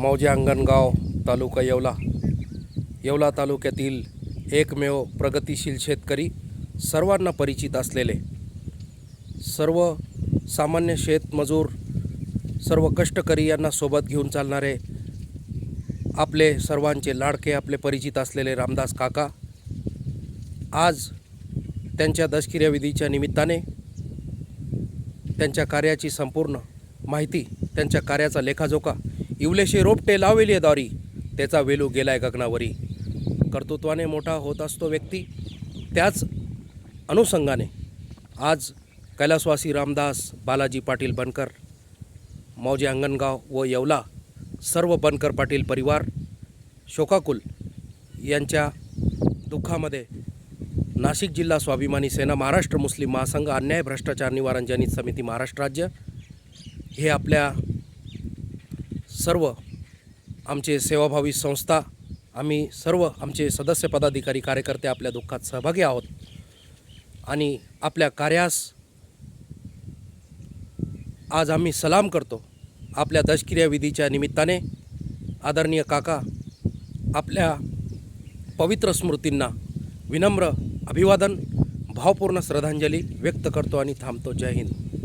मौजे अंगणगाव तालुका येवला. येवला तालुक्यातील एकमेव प्रगतिशील शेतकरी सर्वांना परिचित असलेले. सर्व सामान्य शेतमजूर सर्व कष्टकरी यांना सोबत घेऊन चालणारे आपले सर्वांचे लाडके आपले परिचित असलेले रामदास काका आज त्यांच्या दशकिर्याविधीच्या निमित्ताने त्यांच्या कार्याची संपूर्ण माहिती त्यांच्या कार्याचा लेखाजोखा इवलेशे रोपटे लावेली दारी. त्याचा वेलू गेलाय गगनावरी. कर्तृत्वाने मोठा होत असतो व्यक्ती. त्याच अनुषंगाने आज कैलासवासी रामदास बालाजी पाटील बनकर मौजे अंगणगाव व येवला सर्व बनकर पाटील परिवार शोकाकुल यांच्या दुःखामध्ये नाशिक जिल्हा स्वाभिमानी सेना महाराष्ट्र मुस्लिम महासंघ अन्याय भ्रष्टाचार निवारण जनित समिती महाराष्ट्र राज्य हे आपल्या सर्व आमचे सेवाभावी संस्था आम्ही सर्व आमचे सदस्य पदाधिकारी कार्यकर्ते आपल्या दुःखात सहभागी आहोत. आणि आपल्या कार्यास आज आम्ही सलाम करतो. आपल्या दशक्रिया विधीच्या निमित्ताने आदरणीय काका आपल्या पवित्र स्मृतींना विनम्र अभिवादन भावपूर्ण श्रद्धांजली व्यक्त करतो आणि थांबतो. जय हिंद.